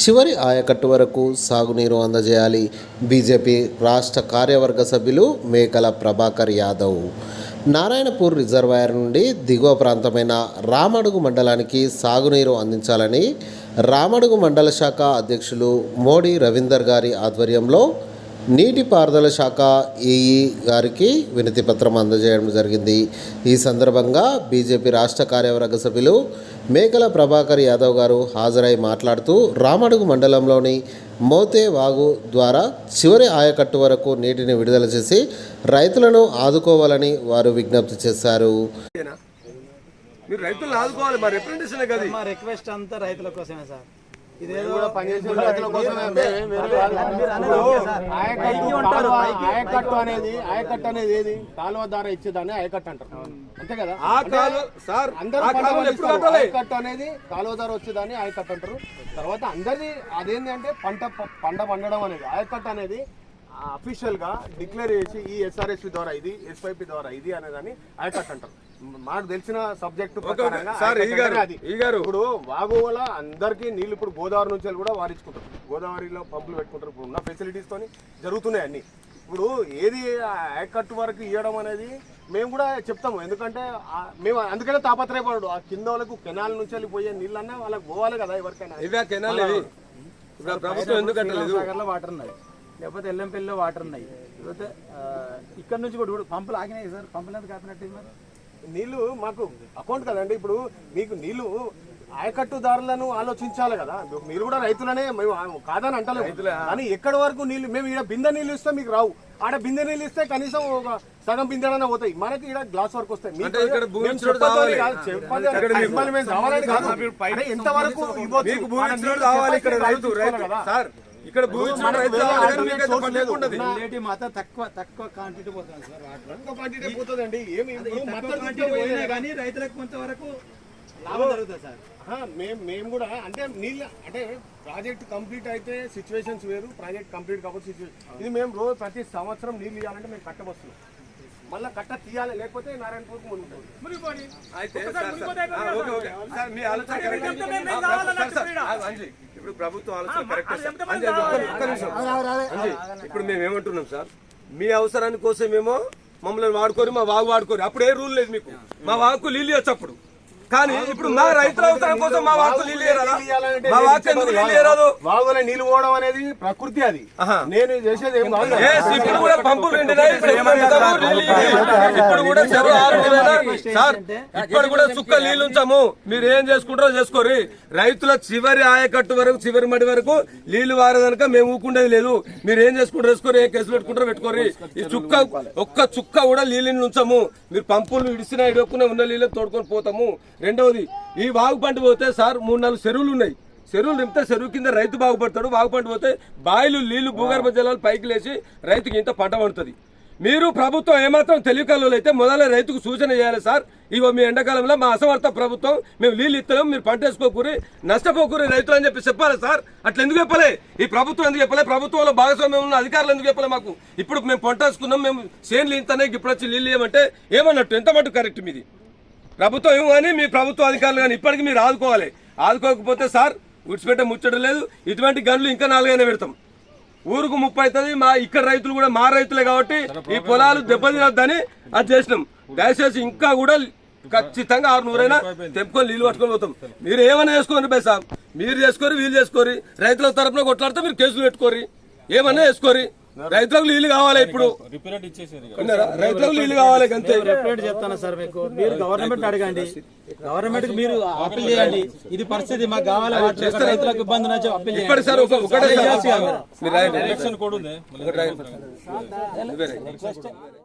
చివరి ఆయకట్టు వరకు సాగునీరు అందజేయాలి. బీజేపీ రాష్ట్ర కార్యవర్గ సభ్యులు మేకల ప్రభాకర్ యాదవ్. నారాయణపూర్ రిజర్వాయర్ నుండి దిగువ ప్రాంతమైన రామడుగు మండలానికి సాగునీరు అందించాలని రామడుగు మండల శాఖ అధ్యక్షులు మోడీ రవీందర్ గారి ఆధ్వర్యంలో నీటిపారుదల శాఖ ఈఈ గారికి వినతి పత్రం అందజేయడం జరిగింది. ఈ సందర్భంగా బీజేపీ రాష్ట్ర కార్యవర్గ సభ్యులు మేకల ప్రభాకర్ యాదవ్ గారు హాజరై మాట్లాడుతూ రామడుగు మండలంలోని మోతే వాగు ద్వారా చివరి ఆయకట్టు వరకు నీటిని విడుదల చేసి రైతులను ఆదుకోవాలని వారు విజ్ఞప్తి చేశారు? మీరు రైతులను ఆదుకోవాలి మా రిప్రజెంటేషన్ కదా మా రిక్వెస్ట్ అంతా రైతుల కోసమే సార్. ఆయకట్టు అనేది ఆయకట్టు అనేది ఏది? కాలువ ద్వారా ఇచ్చేదాన్ని ఆయకట్టు అంటారు. అంతే కదా? ఆయకట్టు అనేది కాలువ ద్వారా వచ్చేదాన్ని ఆయకట్టు అంటారు. తర్వాత అందరిది అదేంటి అంటే పంట పంట పండడం అనేది ఆయకట్టు అనేది అఫీషియల్గా డిక్లేర్ చేసి ఈ ఎస్ఆర్ఎస్పి ద్వారా ఇది ఎస్ఐపి ద్వారా ఇది అనేదాన్ని ఆయకట్టు అంటారు. మాకు తెలిసిన సబ్జెక్టు. ఇప్పుడు వాగు వల్ల అందరికీ నీళ్ళు ఇప్పుడు గోదావరి నుంచి కూడా వారించుకుంటారు. గోదావరిలో పంపులు పెట్టుకుంటారు. ఇప్పుడు ఉన్న ఫెసిలిటీస్ తోని జరుగుతున్నాయి అన్ని. ఇప్పుడు ఏది ఆయకట్టు వరకు ఇవ్వడం అనేది మేము కూడా చెప్తాము. ఎందుకంటే మేము అందుకనే తాపత్రయపడు ఆ కింద వాళ్ళకు కెనాల్ నుంచి వెళ్ళి పోయే నీళ్ళన్నా వాళ్ళకి పోవాలి కదా ఎవరికైనా. ఇవే కెనాల్ ప్రభుత్వం ఎందుకు కట్టలేదు? సాగర్లో వాటర్ ఉన్నాయి. లేకపోతే ఎల్లంపల్లిలో వాటర్ ఉన్నాయి. లేకపోతే ఇక్కడ నుంచి కూడా పంపులు ఆగినాయి సార్. పంపులు ఎంత కాపినట్టు మరి? నీళ్ళు మాకు అకౌంట్ కదండి. ఇప్పుడు మీకు నీళ్ళు ఆయకట్టుదారులను ఆలోచించాలి కదా. మీరు కూడా రైతులనే మేము కాదని అంటలేదు కానీ ఎక్కడి వరకు నీళ్ళు మేము ఇక్కడ బిందె నీళ్ళు ఇస్తే మీకు రావు. ఆడ బిందె నీళ్ళు ఇస్తే కనీసం ఒక సగం బిందెడన పోతాయి. మనకి ఇక్కడ గ్లాస్ వరకు వస్తాయి. ఎంతవరకు ఇక్కడ భూమి తక్కువ తక్కువ క్వాంటిటీ పోతుంది సార్ పోతుందండి. ఏమి క్వాంటిటీ పోయినా పోయినా కానీ రైతులకు కొంతవరకు లాభం జరుగుతుంది సార్. మేము మేము కూడా అంటే నీళ్ళ అంటే ప్రాజెక్ట్ కంప్లీట్ అయితే సిచ్యువేషన్స్ వేరు ప్రాజెక్ట్ కంప్లీట్ కాకపోతే సిచ్యువేషన్ ఇది మేము రోజు ప్రతి సంవత్సరం నీళ్ళు ఇవ్వాలంటే మేము కట్టబస్తున్నాం. మళ్ళీ కట్ట తీయాలి లేకపోతే నారాయణపూర్కి మునుగుతుంది అయితే సార్, సార్, ఆ, ఓకే, ఓకే. సార్, మీ ఆలోచన ఇప్పుడు ప్రభుత్వం ఆలోచన కరెక్ట్ ఇప్పుడు మేము ఏమంటున్నాం సార్? మీ అవసరాని కోసమేమో మమ్మల్ని వాడుకోరు మా వాగు వాడుకోరు అప్పుడు ఏ రూల్ లేదు మీకు. మా వాకు నీళ్ళు ఇవ్వచ్చు అప్పుడు. కానీ ఇప్పుడు మా రైతుల అవసరం కోసం మా వాకు నీళ్ళు? మా వాకు ఎందుకు నీళ్ళు వాగులో నీళ్ళు పోవడం అనేది ప్రకృతి అది. నేను చేసేది ఇప్పుడు కూడా పంపులు ఇప్పుడు కూడా చెరువు ఆరు? సార్ ఇప్పుడు కూడా చుక్క నీళ్ళు ఉంచాము. మీరు ఏం చేసుకుంటారో చేసుకోరి రైతుల చివరి ఆయకట్టు వరకు చివరి మడి వరకు నీళ్ళు వారేదనక మేము ఊకుండేది లేదు. మీరు ఏం చేసుకుంటారో చేసుకోరి ఏ కేసులు పెట్టుకుంటారో పెట్టుకోరి ఈ చుక్క ఒక్క చుక్క కూడా నీళ్ళని ఉంచాము. మీరు పంపులు ఇడిసినా ఇడవకుండా ఉన్న నీళ్ళు తోడుకొని పోతాము. రెండవది ఈ వాగు పంట పోతే సార్ మూడు నాలుగు చెరువులు ఉన్నాయి. చెరువులు నింపితే చెరువు కింద రైతు బాగుపడతాడు బాగుపడి పోతే బాయిలు నీళ్ళు భూగర్భ జలాలు పైకి లేచి రైతుకి ఇంత పంట పండుతుంది. మీరు ప్రభుత్వం ఏమాత్రం తెలివికల్లో అయితే మొదల రైతుకు సూచన చేయాలి సార్. ఇవో మీ ఎండాకాలంలో మా అసమర్థ ప్రభుత్వం మేము నీళ్ళు ఇస్తలేం మీరు పంట వేసుకోకూరి నష్టపోకూరి రైతులు అని చెప్పి చెప్పాలి సార్. అట్లా ఎందుకు చెప్పలే? ఈ ప్రభుత్వం ఎందుకు చెప్పలే? ప్రభుత్వంలో భాగస్వామ్యం ఉన్న అధికారులు ఎందుకు చెప్పలే మాకు? ఇప్పుడు మేము పంట వేసుకున్నాం మేము చేనులు ఇంతనే ఇప్పుడు వచ్చి నీళ్ళు ఏమంటే ఏమన్నట్టు? ఎంత మటు కరెక్ట్ మీది? ప్రభుత్వం ఏమో కానీ మీ ప్రభుత్వ అధికారులు కానీ ఇప్పటికీ మీరు ఆదుకోవాలి. ఆదుకోకపోతే సార్ విడిచిపెట్టే ముచ్చట లేదు. ఇటువంటి గన్లు ఇంకా నాలుగైనా పెడతాం. ఊరుకు ముప్పై అవుతుంది. మా ఇక్కడ రైతులు కూడా మా రైతులే కాబట్టి ఈ పొలాలు దెబ్బతినొద్దని అది చేసినాం. దయచేసి ఇంకా కూడా ఖచ్చితంగా ఆరు నూరైనా తెంపుకొని నీళ్ళు పట్టుకొని పోతాం. మీరు ఏమైనా చేసుకోండి బై సాబ్. మీరు చేసుకోరు వీళ్ళు చేసుకోరి. రైతుల తరపున కొట్లాడితే మీరు కేసులు పెట్టుకోరి. ఏమన్నా చేసుకోరి. రైతులకు నీళ్ళు కావాలి ఇప్పుడు? రైతులకు నీళ్ళు కావాలి అంతే. రిప్రజెంట్ చెప్తాను సార్ మీకు? మీరు గవర్నమెంట్ అడగండి. గవర్నమెంట్ మీరు అప్పీల్ చేయండి. ఇది పరిస్థితి. మాకు కావాలి. రైతులకు ఇబ్బంది చెప్పి అప్పీల్ ఇప్పటి సార్ ఒక- ఒకటే చేయండి. సార్ ఒకటి రాయండి. ఇవే రాయండి.